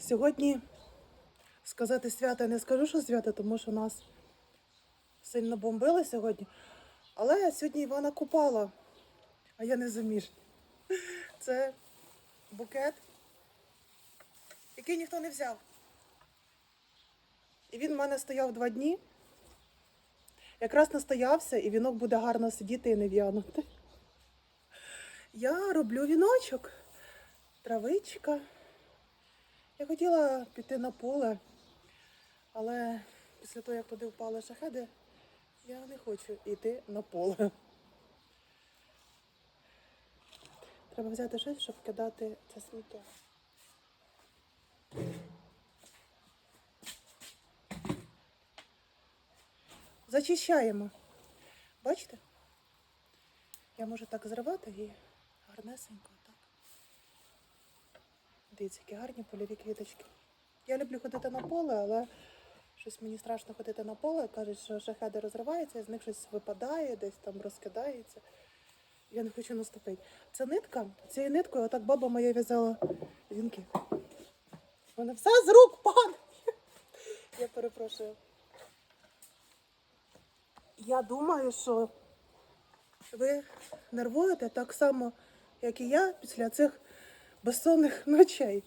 Сьогодні сказати свято, я не скажу, що свято, тому що нас сильно бомбили сьогодні. Але сьогодні Івана Купала, а я не заміжня. Це букет, який ніхто не взяв. І він в мене стояв два дні. Якраз настоявся, і вінок буде гарно сидіти і не в'янути. Я роблю віночок, травичка. Я хотіла піти на поле, але після того, як туди впали шахеди, я не хочу йти на поле. Треба взяти щось, щоб кидати це сміття. Зачищаємо. Бачите? Я можу так зривати і гарнесенько. Дивіться, які гарні польові квіточки. Я люблю ходити на поле, але щось мені страшно ходити на поле. Кажуть, що шахеди розриваються, з них щось випадає, десь там розкидається. Я не хочу наступити. Це нитка, цією ниткою отак баба моя в'язала вінки. Вона все з рук падає. Я перепрошую. Я думаю, що ви нервуєте так само, як і я після цих безсонних ночей.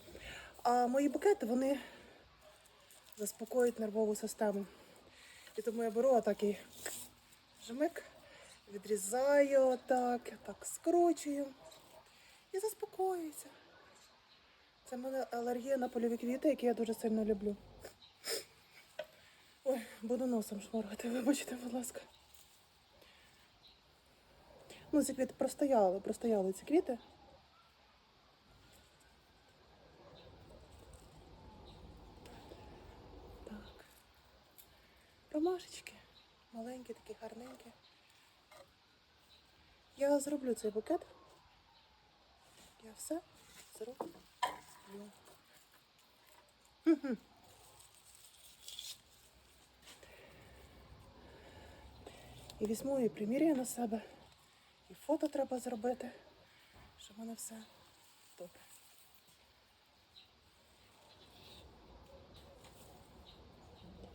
А мої букети вони заспокоюють нервову систему. І тому я беру отакий жмик, відрізаю отак, так скручую і заспокоююся. Це в мене алергія на польові квіти, які я дуже сильно люблю. Ой, буду носом шморгати, вибачте, будь ласка. Ну, ці квіти простояли, простояли ці квіти. Ромашечки. Маленькі, такі гарненькі. Я зроблю цей букет. Я все зроблю. Мгм. І візьму і примірюю на себе. І фото треба зробити, щоб воно все добре.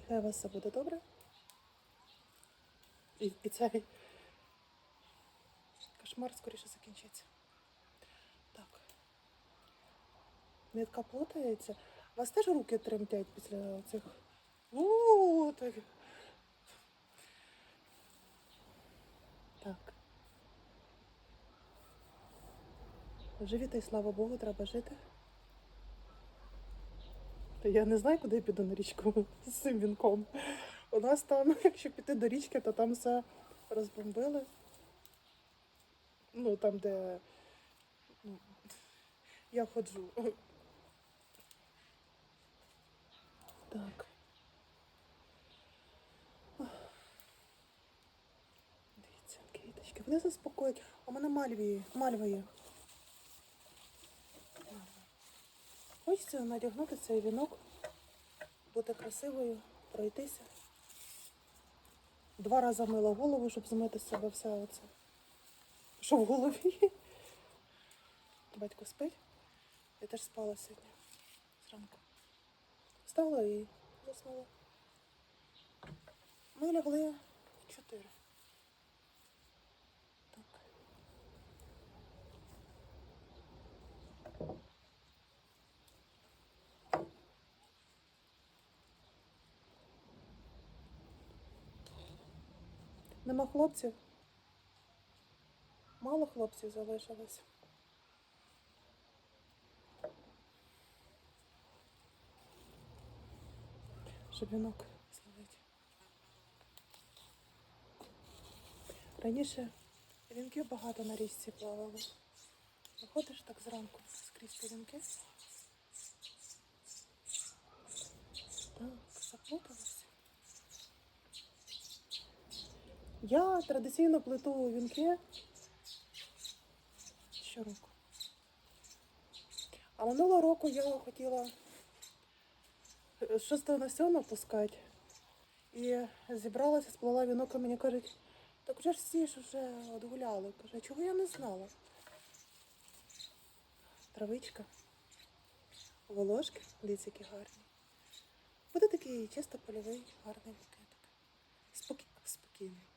Хай у вас все буде добре. І, і цей кошмар скоріше закінчиться. Так. Нитка плутається. У вас теж руки тремтять після цих. У, так. Так. Живіте, і слава Богу, треба жити. Та я не знаю, куди я піду на річку з цим вінком. У нас там, якщо піти до річки, то там все розбомбили. Ну, там, де ну, я ходжу. Так. Дивіться, квіточки. Вони заспокоять. У мене мальві, мальва. Хочеться надягнути цей вінок, бути красивою, пройтися. Два рази мила голову, щоб змити з себе все оце. Що в голові? Батько спить. Я теж спала сьогодні зранку. Встала і заснула. Ми лягли чотири. Так. Нема хлопців. Мало хлопців залишилось. Щоб вінок зловити. Раніше вінків багато на річці плавало. Виходиш так зранку скрізь вінки. Так, заплуталася. Я традиційно плету вінки щороку. А минулого року я хотіла з 6 на 7 пускати. І зібралася, сплела вінок, і мені кажуть, так вже ж всі ж вже відгуляли. Каже, чого я не знала? Травичка. волошки. Дивіться, гарні. Буде такий чисто польовий, гарний букетик. Спокі... Спокійний, спокійний.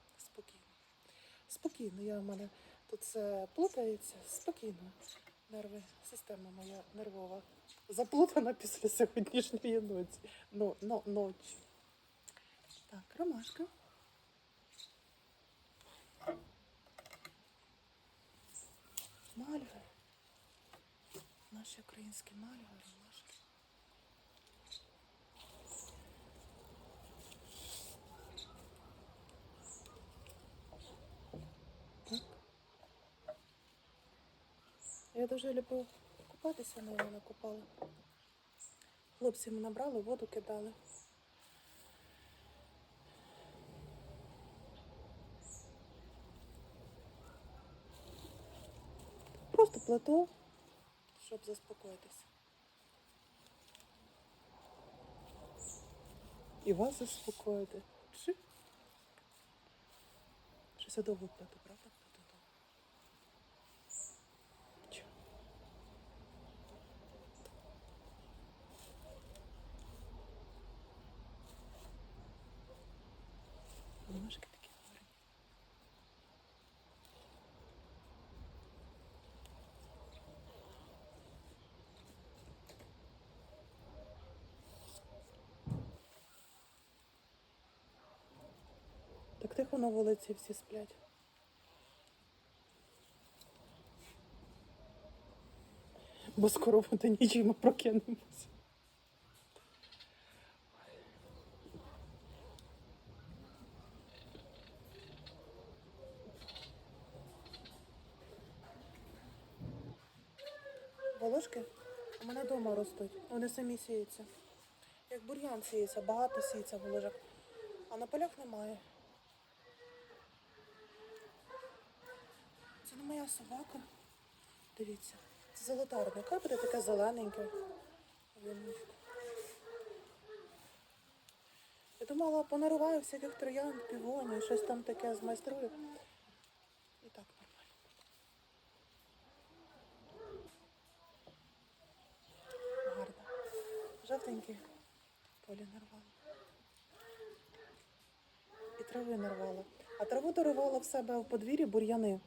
Спокійно, я в мене тут все плутається. Спокійно. Нерви, система моя нервова. Заплутана після сьогоднішньої ночі. Ну, ну, ночі. Так, ромашка. Мальви. Наші українські мальви, ромашки. Так. Я дуже люблю купатися, я не купала. Хлопці ми набрали, воду кидали. Просто плету, щоб заспокоїтися. І вас заспокоїти. Щось я довго плету, правда? Плету довго. Чо? Бумажки такі гарні. Так тихо на вулиці всі сплять. Бо скоро буде ніч і ми прокинемося. Волошки у мене вдома ростуть. Вони самі сіються. Як бур'ян сіється, багато сіється волошок. А на полях немає. Це не моя собака. Дивіться. Це золотарник. Хай буде таке зелененьке. Я думала, понариваю всяких троян, півонів, щось там таке змайструю. І так нормально. Гарно. Жовтенькі полі нарвала. І трави нарвала. А траву дарувала в себе в подвір'ї бур'яни.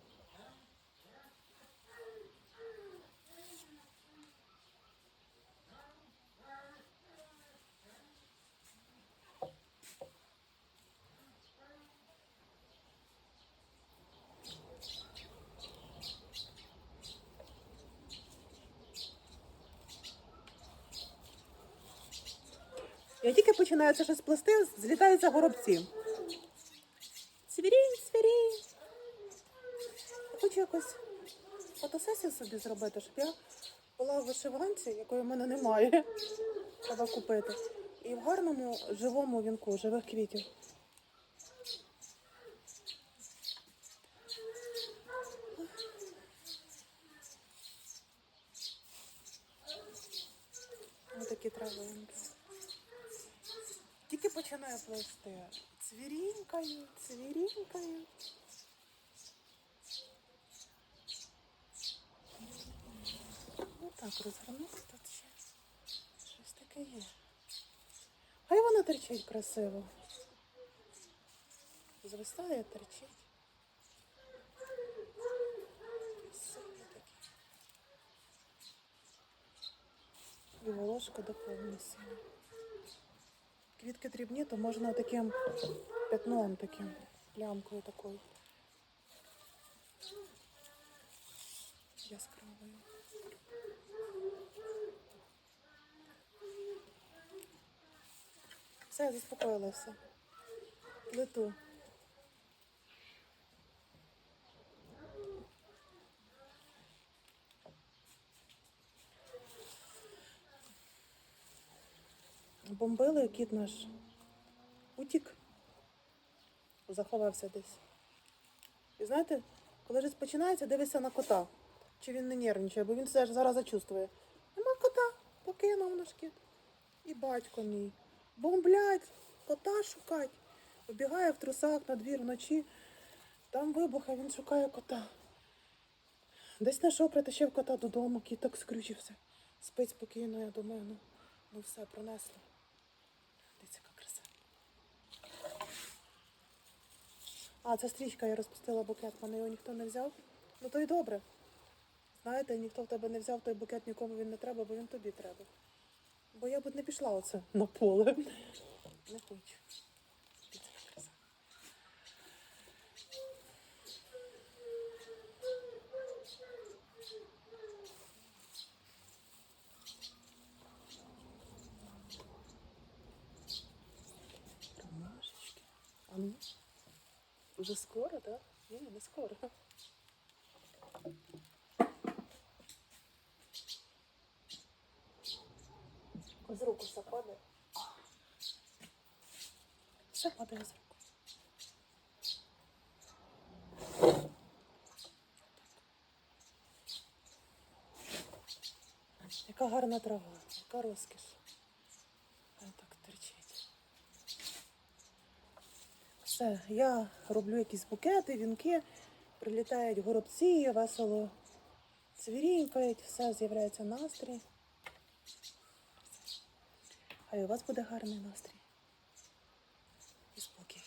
Я тільки починаю це щось плести, злітаються горобці. Свірінь, свірінь. Хочу якось фотосесію собі зробити, щоб я була в вишиванці, якої в мене немає. Треба купити. І в гарному живому вінку, живих квітів. Ось такі травинки. Тільки починаю плести. Цвірінькаю, цвірінькаю. Ну так, розгорнути тут ще. Щось таке є. Хай воно терчить красиво. Звисає, терчить. І волошка доповнює сильно. Квітки дрібні, то можна таким пятном, таким плямкою такою. Яскравою. Все, я заспокоїлася. Лету. Бомбили, кіт наш утік, заховався десь. І знаєте, коли щось починається, дивишся на кота. Чи він не нервничає, бо він ж зараз зачувствує. Нема кота, покинув наш кіт. І батько мій. Бомблять, кота шукать. Вибігає в трусах на двір вночі. Там вибуха, він шукає кота. Десь знайшов, притащив кота додому, кіт так скрючився. Спить спокійно, я думаю, ну, ну все, пронесли. Дивіться, яка краса. А, це стрічка, я розпустила букет, мене його ніхто не взяв. Ну то й добре. Знаєте, ніхто в тебе не взяв той букет, нікому він не треба, бо він тобі треба. Бо я б не пішла оце на поле. Не хочу. Ромашечки. А ну? Уже скоро, да? Ні, не скоро. З руку все падає. Все падає з руку. Яка гарна трава, яка розкіш. Вона так терчить. Все, я роблю якісь букети, вінки, прилітають горобці, весело цвірінькають, все, з'являється настрій. Хай у вас буде гарний настрій. І спокій.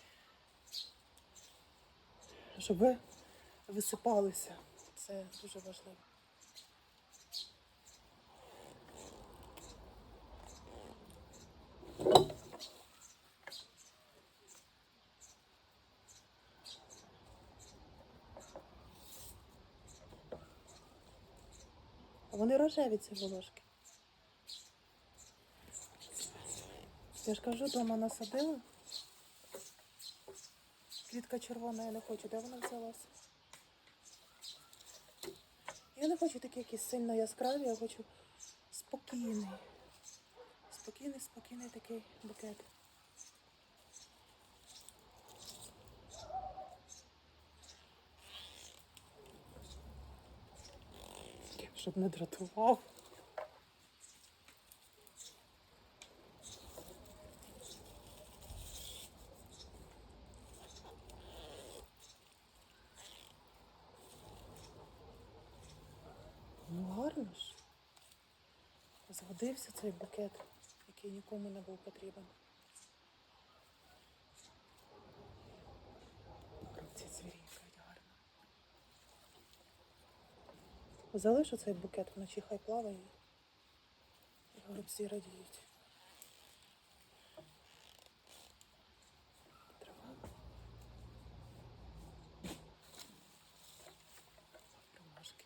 Щоб ви висипалися. Це дуже важливо. Вони рожеві ці волошки. Я ж кажу, дома насадила. Квітка червона, я не хочу. Де вона взялася? Я не хочу такі якісь сильно яскраві, я хочу спокійний. Спокійний, спокійний такий букет. Щоб не дратував. Ну гарно ж. Згодився цей букет, який нікому не був потрібен. Ці цвірінькають гарно. Залишу цей букет вночі, хай плаває. Горобці радіють. Трава. Ромашки.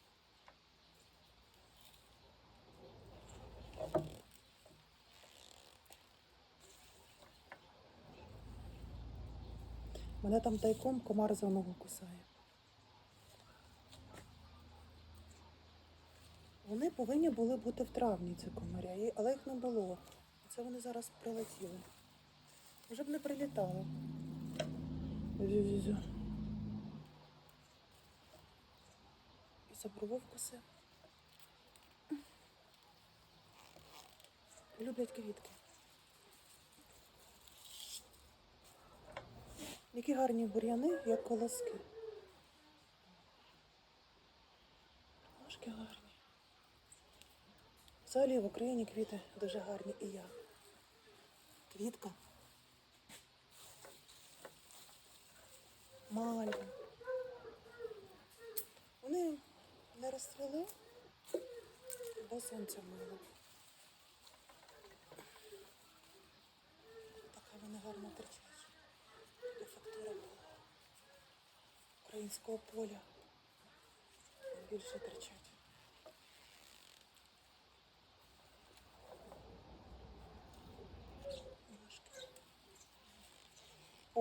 Мене там тайком комар за ногу кусає. Вони повинні були бути в травні, ці комаря, але їх не було. Це вони зараз прилетіли. Вже б не прилітали. Зю-зю-зю. І забрував вкусив. Люблять квітки. Які гарні бур'яни, як колоски. Ножки гарні. Взагалі в Україні квіти дуже гарні і я. Квітка. Мальва. Вони не розцвіли, бо сонця мало. Така вони гарно терчать. І фактура була українського поля. Більше терчать. Ножки.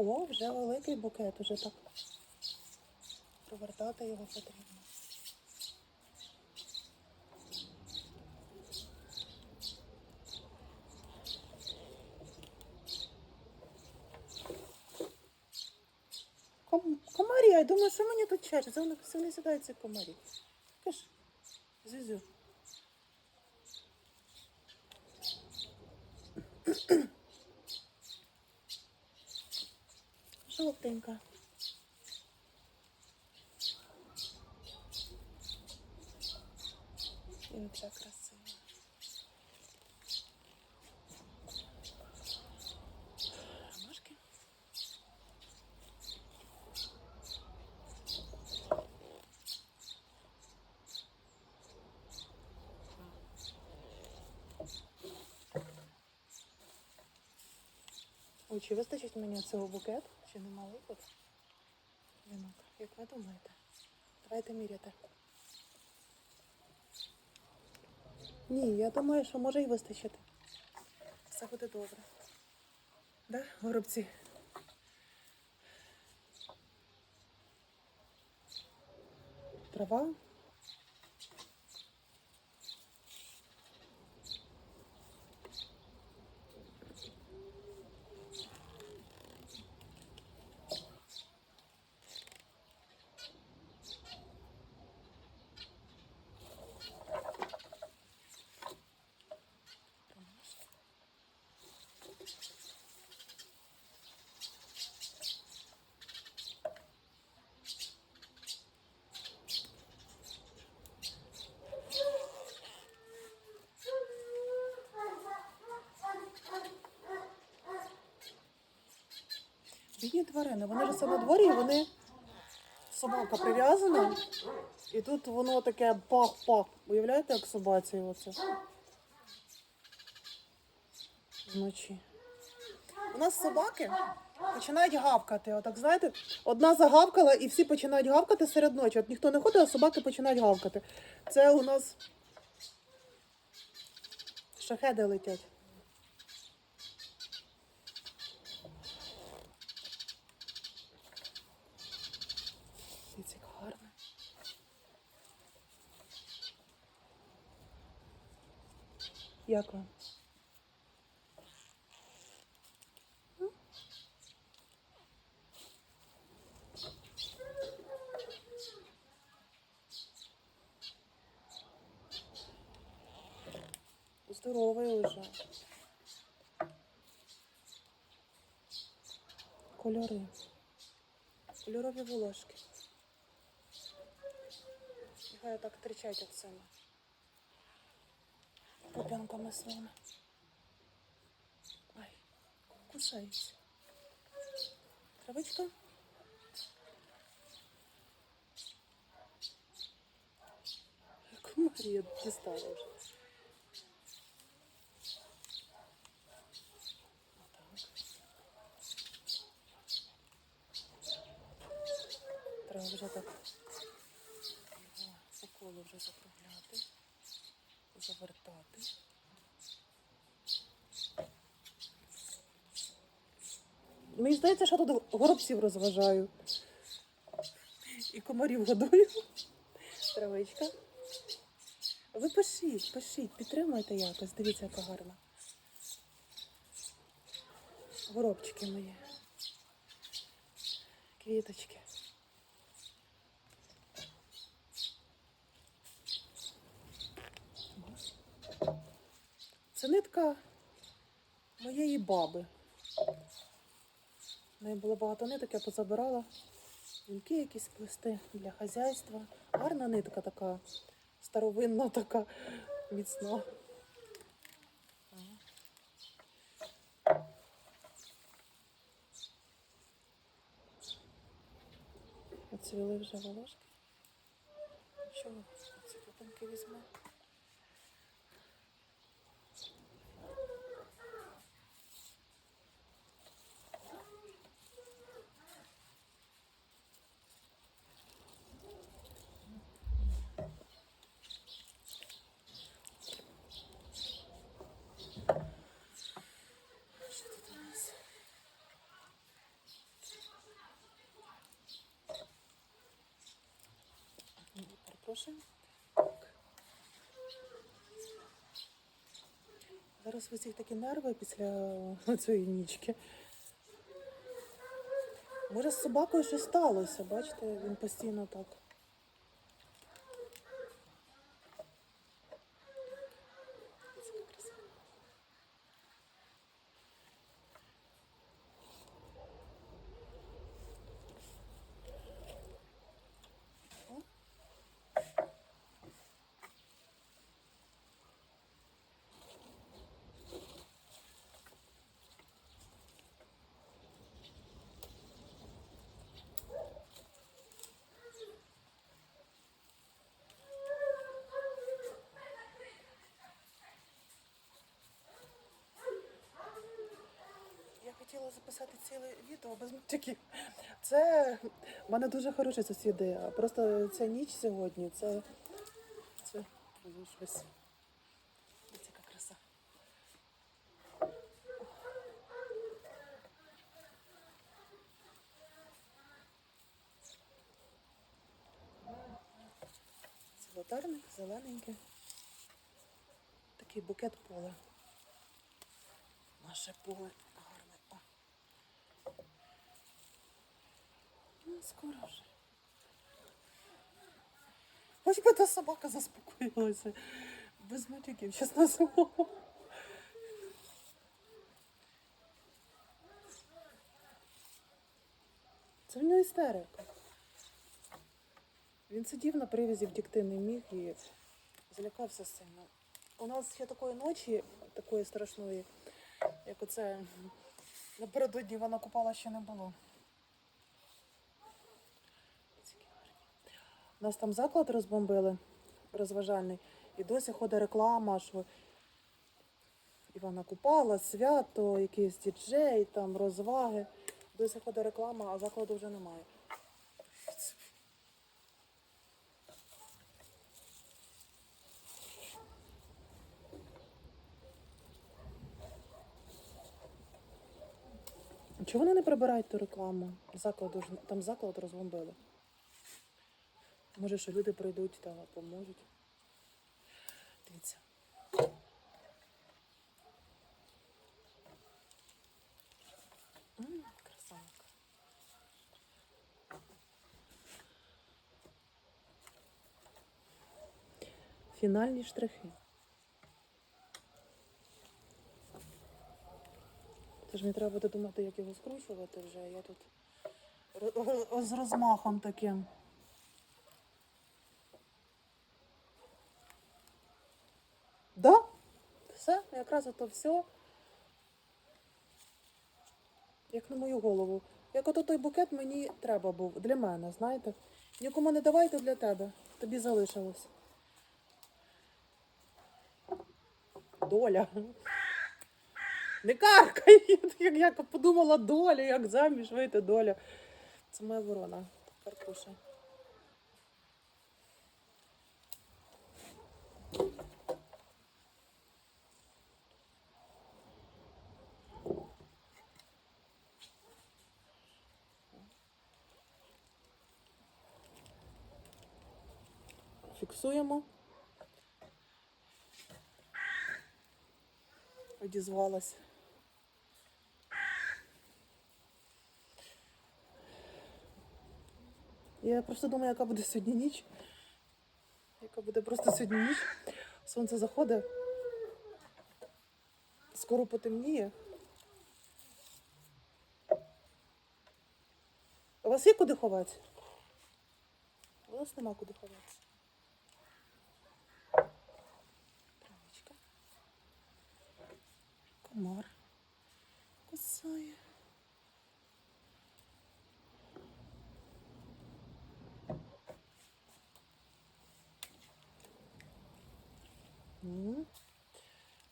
О, вже великий букет, уже так. Провертати його потрібно. Ком... Комарі, я думаю, що мені тут черзі? Вони не сідають ці комарі. Киш, зюзю. Жовтенька. І оця красива. Ой, чи вистачить мені цього букет? Чи нема виходу? Вінок, як ви думаєте? Давайте міряти. Ні, я думаю, що може і вистачити. Все буде добре. Да, горобці? Трава. Бідні тварини, вони ж все на дворі, і вони собака прив'язана. І тут воно таке пах-пах. Уявляєте, як собаці оце? Вночі. У нас собаки починають гавкати. Отак, знаєте, одна загавкала і всі починають гавкати серед ночі. От ніхто не ходить, а собаки починають гавкати. Це у нас шахеди летять. Дивіться, як гарно. Як вам? Здоровий уже. Кольори. Кольорові волошки. Нехай так тричать оцими. Попянками своїми. Ай, кусаються. Травичка. Яку Марія дістала вже. Треба вже так його по вже закругляти, завертати. Мені здається, що тут горобців розважаю. І комарів годую. Травичка. Ви пишіть, пишіть, підтримуйте якось. Дивіться, яка гарна. Горобчики мої. Квіточки. Це нитка моєї баби. В неї було багато ниток, я позабирала. Вінки якісь плести для хазяйства. Гарна нитка така, старовинна така, міцна. Оцвіли вже волошки. Що ці купинки візьму? Так. Зараз ви всіх такі нерви після цієї нічки. Може, з собакою щось сталося, бачите, він постійно так. Це яка краса. О. хотіла записати ціле відео без матюків. Це в мене дуже хороші сусіди. Просто ця ніч сьогодні, це. Це щось. Ось яка краса. Золотарник, зелененький. Такий букет поля. Наше поле гарне. О. Ну, скоро вже. Хоч би та собака заспокоїлася. Без матюків, чесно слово. Це в нього істерика. Він сидів на привязі, втікти не міг і залякався сильно. У нас ще такої ночі, такої страшної, як оце напередодні вона купала ще не було. Ці гарні. У нас там заклад розбомбили, розважальний, і досі ходить реклама, що Івана Купала, свято, якийсь діджей, там розваги. Досі ходить реклама, а закладу вже немає. Чого вони не прибирають ту рекламу? Закладу ж там заклад розбомбили. Може, що люди прийдуть та поможуть. Дивіться. Красавка. Фінальні штрихи. Це ж мені треба буде думати, як його скручувати вже. Я тут з розмахом таким. Да? Все, якраз ото все. Як на мою голову. Як ото той букет мені треба був для мене, знаєте? Нікому не давайте для тебе. Тобі залишилось. Доля. Не каркай! Як я подумала доля, як заміж вийти доля. Це моя ворона. Каркуша. Фіксуємо. Одізвалась. Я просто думаю, яка буде сьогодні ніч. Яка буде просто сьогодні ніч. Сонце заходить. Скоро потемніє. У вас є куди ховатися? У нас нема куди ховатися. Комар. Кусає.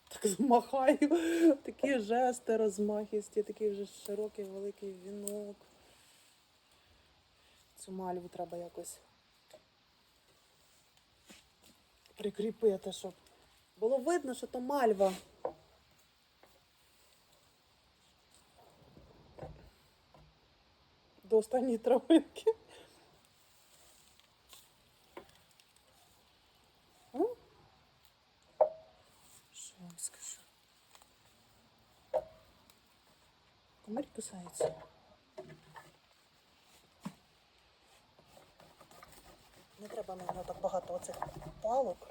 Так змахаю. Такі жести розмахісті, такий вже широкий великий вінок. Цю мальву треба якось прикріпити, щоб було видно, що то мальва. До останньої травинки. Що вам скажу? Комарі кусаються. Не треба мені так багато оцих палок.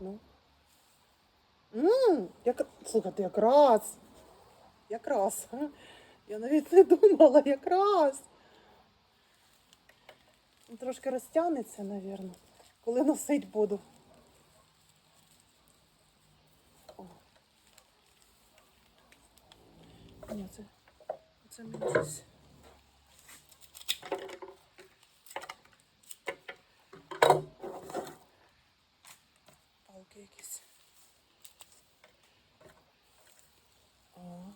Ну. Ммм, як... слухайте, якраз. Якраз. Я навіть не думала, якраз. Ну, Трошки розтягнеться, напевно. коли носить буду. О. Ні, це, це мені щось. Палки якісь. О.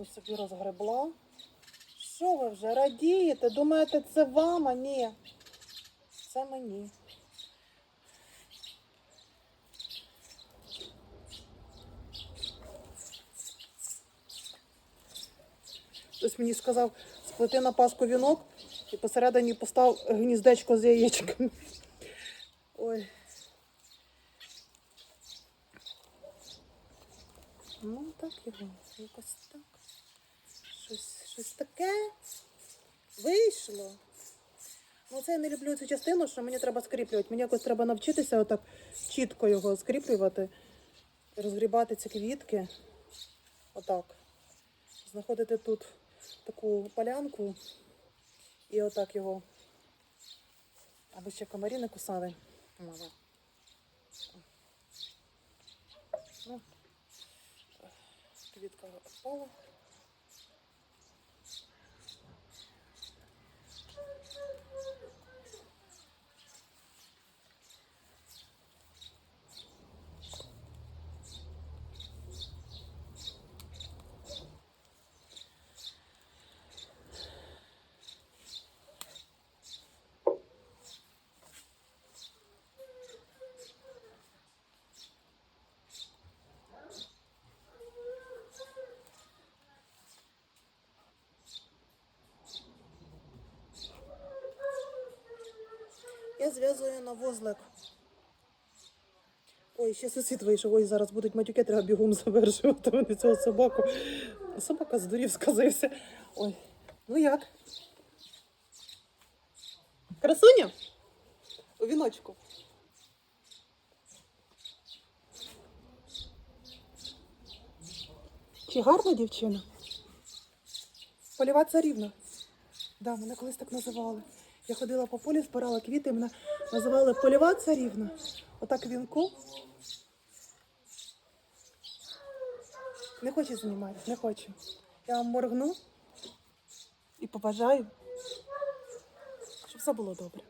Тут собі розгребла. Що ви вже радієте? Думаєте, це вам, а ні. Це мені. Хтось мені сказав, сплети на паску вінок і посередині постав гніздечко з яєчками. Ой. Ну, так його, якось так. Щось, таке вийшло. Ну, це я не люблю цю частину, що мені треба скріплювати. Мені якось треба навчитися отак чітко його скріплювати, розгрібати ці квітки. Отак. Знаходити тут таку полянку і отак його. Аби ще комарі не кусали. Мама. Ну, квітка впала. Я зв'язую на вузлик. Ой, ще сусід вийшов. Ой, зараз будуть матюки, треба бігом завершувати вони цього собаку. Собака здурів, сказився. Ой, ну як? Красуня? У віночку. Чи гарна дівчина? Поліва царівна. Да, мене колись так називали. Я ходила по полі, збирала квіти, мене називали польова царівна. Отак вінку. Не хочу знімати, не хочу. Я вам моргну і побажаю, щоб все було добре.